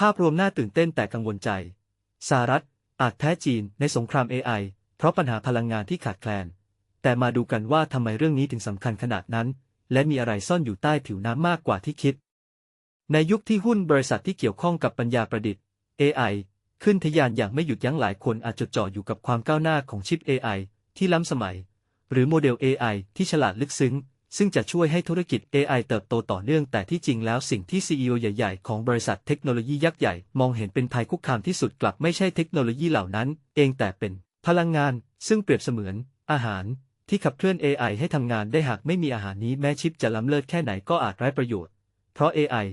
ภาพรวมน่าตื่นเต้นแต่กังวลใจสหรัฐอาจแพ้จีนในสงคราม AI เพราะปัญหาพลังงานที่ขาดแคลน แต่มาดูกันว่าทำไมเรื่องนี้ถึงสำคัญขนาดนั้น และมีอะไรซ่อนอยู่ใต้ผิวน้ำมากกว่าที่คิด ในยุคที่หุ้นบริษัทที่เกี่ยวข้องกับปัญญาประดิษฐ์ AI ขึ้นทะยานอย่างไม่หยุดยั้งหลายคนอาจจดจ่ออยู่กับความก้าวหน้าของชิป AI ที่ล้ำสมัย หรือโมเดล AI ที่ฉลาดลึกซึ้ง ซึ่งจะช่วยให้ธุรกิจ AI เติบโตต่อเนื่อง แต่ที่จริงแล้วสิ่งที่ CEO ใหญ่ ๆ ของบริษัทเทคโนโลยียักษ์ใหญ่ มองเห็นเป็นภัยคุกคามที่สุดกลับไม่ใช่เทคโนโลยีเหล่านั้น เองแต่เป็น พลังงาน ซึ่งเปรียบเสมือน อาหาร ที่ขับเคลื่อน AI ให้ทำงานได้หากไม่มีอาหารนี้แม้ชิปจะล้ำเลิศแค่ไหนก็อาจไร้ประโยชน์ เพราะ AI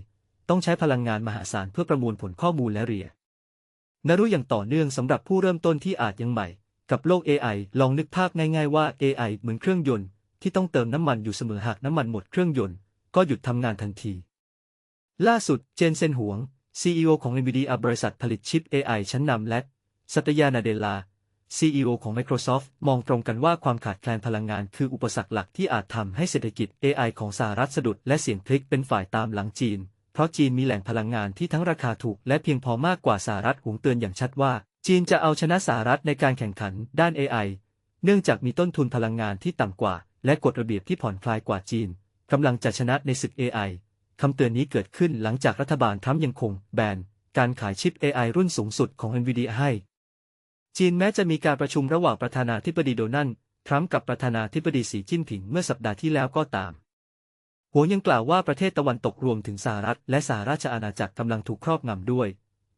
ต้องใช้พลังงานมหาศาลเพื่อประมวลผลข้อมูลและเรียนรู้อย่างต่อเนื่องสำหรับผู้เริ่มต้นที่อาจยังใหม่ กับโลก AI ลองนึกภาพง่าย ๆ ว่า AI เหมือนเครื่องยนต์ ที่ต้องเติมน้ำมันอยู่เสมอหากน้ำมันหมดเครื่องยนต์ ก็หยุดทำงานทันที ล่าสุดเจนเซนหวง CEO ของ NVIDIA บริษัทผลิตชิป AI ชั้นนำและ สัตยานาเดลา CEO ของ Microsoft มองตรงกันว่าความขาดแคลนพลังงานคืออุปสรรคหลักที่อาจทำให้เศรษฐกิจ AI ของสหรัฐสะดุดและเสี่ยงพลิกเป็นฝ่ายตามหลังจีน เพราะจีนมีแหล่งพลังงานที่ทั้งราคาถูกและเพียงพอมากกว่าสหรัฐหวงเตือนอย่างชัดว่า จีนจะเอาชนะสหรัฐในการแข่งขันด้าน AI เนื่องจากมีต้นทุนพลังงานที่ต่ำกว่า และกฎระเบียบที่ผ่อนคลายกว่าจีนกำลังจะชนะในศึก AI คำเตือนนี้เกิดขึ้นหลังจากรัฐบาลทรัมป์ยังคงแบนการขายชิป AI รุ่นสูงสุดของ NVIDIA ให้ จีนแม้จะมีการประชุมระหว่างประธานาธิบดีโดนัลด์ทรัมป์กับประธานาธิบดีสีจิ้นผิงเมื่อสัปดาห์ที่แล้วก็ตามหัวยังกล่าวว่าประเทศตะวันตกรวมถึงสหรัฐ และสหราชอาณาจักรกำลังถูกครอบงำด้วย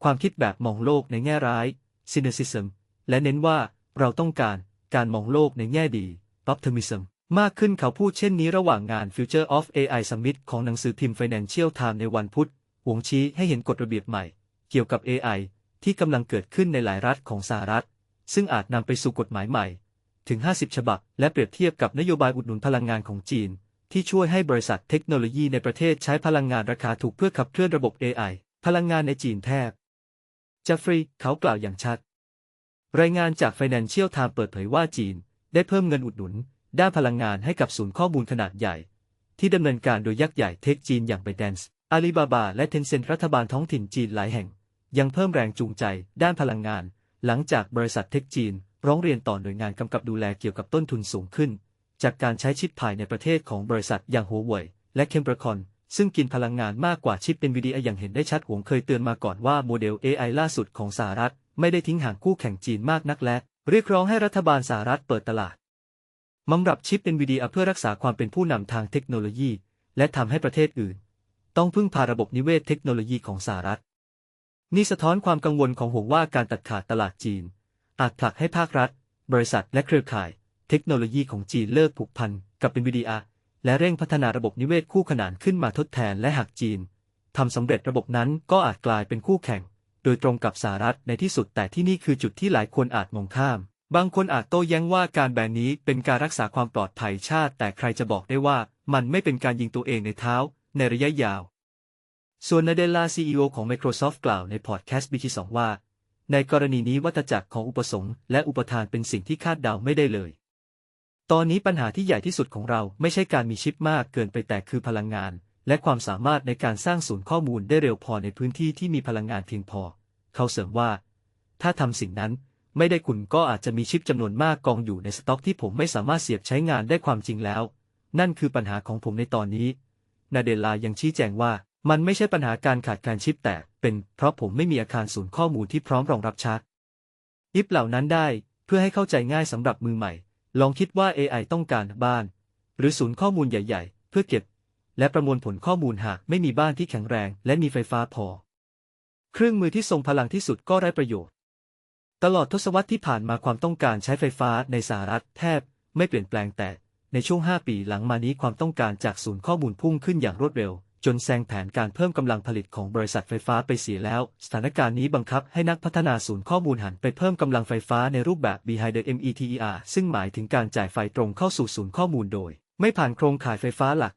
ความคิดแบบมองโลกในแง่ร้าย cynicism และเน้นว่าเราต้องการการมองโลกในแง่ดี optimism มากขึ้นเขาพูดเช่นนี้ระหว่างงาน Future of AI Summit ของหนังสือพิมพ์ Financial Times ในวันพุธหวงชี้ให้เห็นกฎระเบียบใหม่ เกี่ยวกับ AI ที่กำลังเกิดขึ้นในหลายรัฐของสหรัฐ ซึ่งอาจนำไปสู่กฎหมายใหม่ ถึง 50 ฉบับ และเปรียบเทียบกับนโยบายอุดหนุนพลังงานของจีน ที่ช่วยให้บริษัทเทคโนโลยีในประเทศใช้พลังงานราคาถูกเพื่อขับเคลื่อนระบบ AI พลังงานในจีนแทบจะฟรีเขากล่าวอย่างชัด รายงานจาก Financial Times เปิดเผยว่าจีน ได้เพิ่มเงินอุดหนุน ด้านพลังงานให้กับศูนย์ข้อมูลขนาดใหญ่ ที่ดำเนินการโดยยักษ์ใหญ่เทคจีนอย่างไบแดนส์อาลีบาบาและเทนเซ็นรัฐบาลท้องถิ่นจีนหลายแห่ง ยังเพิ่มแรงจูงใจด้านพลังงาน หลังจากบริษัทเทคจีน ร้องเรียนต่อหน่วยงานกำกับดูแลเกี่ยวกับต้นทุนสูงขึ้น จากการใช้ชิปภายในประเทศของบริษัทอย่างหัวเว่ยและเคมเบรคอนซึ่งกินพลังงานมากกว่าชิปเป็นวีดีอย่างเห็นได้ชัดหวงเคยเตือนมาก่อนว่าโมเดล AI ล่าสุดของสหรัฐ ไม่ได้ทิ้งห่างคู่แข่งจีนมากนักและ เรียกร้องให้รัฐบาลสหรัฐเปิดตลาด มำรับชิปเป็นวีดีเพื่อรักษาความเป็นผู้นำทางเทคโนโลยี และทำให้ประเทศอื่น ต้องพึ่งพาระบบนิเวศเทคโนโลยีของสหรัฐ นี่สะท้อนความกังวลของห่วงว่าการตัดขาดตลาดจีน อาจผลักให้ภาครัฐ บริษัทและเครือข่าย เทคโนโลยีของจีนเลิกผูกพันกับเป็นวีดีและเร่งพัฒนาระบบนิเวศคู่ขนานขึ้นมาทดแทนและหากจีนทำสำเร็จระบบนั้นก็อาจกลายเป็นคู่แข่ง โดยตรงกับสหรัฐในที่สุดแต่ที่นี่คือจุดที่หลายคนอาจมองข้าม บางคนอาจโต้แย้งว่าการแบนนี้เป็นการรักษาความปลอดภัยชาติ แต่ใครจะบอกได้ว่ามันไม่เป็นการยิงตัวเองในเท้า ในระยะยาว ส่วนนาเดลาซีอของ Microsoft กล่าวในพอดแคสต์บีทีสว่า ในกรณีนี้วัตจักรของอุปสงค์และอุปทานเป็นสิ่งที่คาดเดาไม่ได้เลย ตอนนี้ปัญหาที่ใหญ่ที่สุดของเราไม่ใช่การมีชิปมากเกินไปแต่คือพลังงาน และความสามารถในการสร้างศูนย์ข้อมูลได้เร็วพอในพื้นที่ที่มีพลังงานเพียงพอ เขาเสริมว่า ถ้าทำสิ่งนั้น ไม่ได้คุณก็อาจจะมีชิปจำนวนมากกองอยู่ในสต็อกที่ผมไม่สามารถเสียบใช้งานได้ความจริงแล้ว นั่นคือปัญหาของผมในตอนนี้ นาเดลายังชี้แจงว่า มันไม่ใช่ปัญหาการขาดการชิปแต่เป็นเพราะผมไม่มีอาคารศูนย์ข้อมูลที่พร้อมรองรับชาร์จอิฟเหล่านั้นได้เพื่อให้เข้าใจง่ายสำหรับมือใหม่ ลองคิดว่า AI ต้องการบ้าน หรือศูนย์ข้อมูลใหญ่ ๆ เพื่อเก็บ และประมวลผลข้อมูลหากไม่มีบ้านที่แข็งแรง และมีไฟฟ้าพอ เครื่องมือที่ทรงพลังที่สุดก็ไร้ประโยชน์ ตลอดทศวรรษที่ผ่านมาความต้องการใช้ไฟฟ้าในสหรัฐแทบไม่เปลี่ยนแปลงแต่ในช่วง 5 ปีหลังมานี้ความต้องการจากศูนย์ข้อมูลพุ่งขึ้นอย่างรวดเร็ว จนแซงแผนการเพิ่มกำลังผลิตของบริษัทไฟฟ้าไปเสียแล้ว สถานการณ์นี้บังคับให้นักพัฒนาศูนย์ข้อมูลหันไปเพิ่มกำลังไฟฟ้าในรูปแบบ behind the meter ซึ่งหมายถึงการจ่ายไฟตรงเข้าสู่ศูนย์ข้อมูลโดย ไม่ผ่านโครงข่ายไฟฟ้าหลัก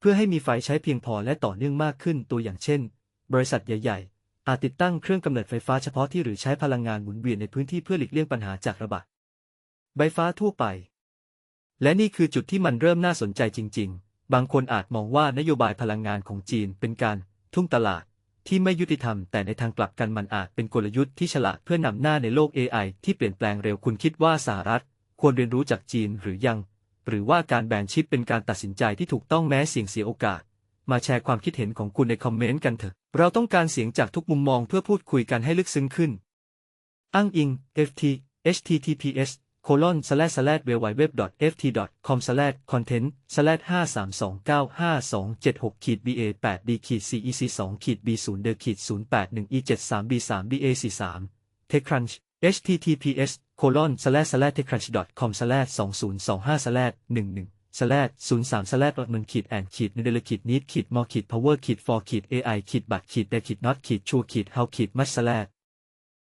เพื่อให้มีไฟใช้เพียงพอและต่อเนื่องมากขึ้นตัวอย่างเช่น บริษัทใหญ่ ๆ อาจติดตั้งเครื่องกำเนิดไฟฟ้าเฉพาะที่หรือใช้พลังงานหมุนเวียนในพื้นที่เพื่อหลีกเลี่ยงปัญหาจากระบาดไฟฟ้าทั่วไป และนี่คือจุดที่มันเริ่มน่าสนใจจริง ๆ บางคนอาจมองว่านโยบายพลังงานของจีนเป็นการทุ่งตลาดที่ไม่ยุติธรรม แต่ในทางกลับกันมันอาจเป็นกลยุทธ์ที่ฉลาดเพื่อนำหน้าในโลก AI ที่เปลี่ยนแปลงเร็วคุณคิดว่าสหรัฐ ควรเรียนรู้จากจีนหรือยัง หรือว่าการแบนชิปเป็นการตัดสินใจที่ถูกต้องแม้เสี่ยงเสียโอกาส มาแชร์ความคิดเห็นของคุณในคอมเมนต์กันเถอะ เราต้องการเสียงจากทุกมุมมองเพื่อพูดคุยกันให้ลึกซึ้งขึ้น อ้างอิง ft https colon slash slash w w w ft com slash content slash 5 3 2 9 5 2 7 6ขีด ba 8 d ขีด cec 2ขีด b 0 d ขีด0 8 1 e 7 3 b 3 ba 4 3 techcrunch https colon slash slash techcrunch com slash 2025 slash สแลดศูนย์สามสแลดหนึ่งขีดแอนขีดนเดลขีดนิดขีดมอขีดพาวเวอร์ขีดฟอร์ขีดเอไอขีดบัตรขีดเดขีดน็อตขีดชูขีดเฮาขีดมัสแลด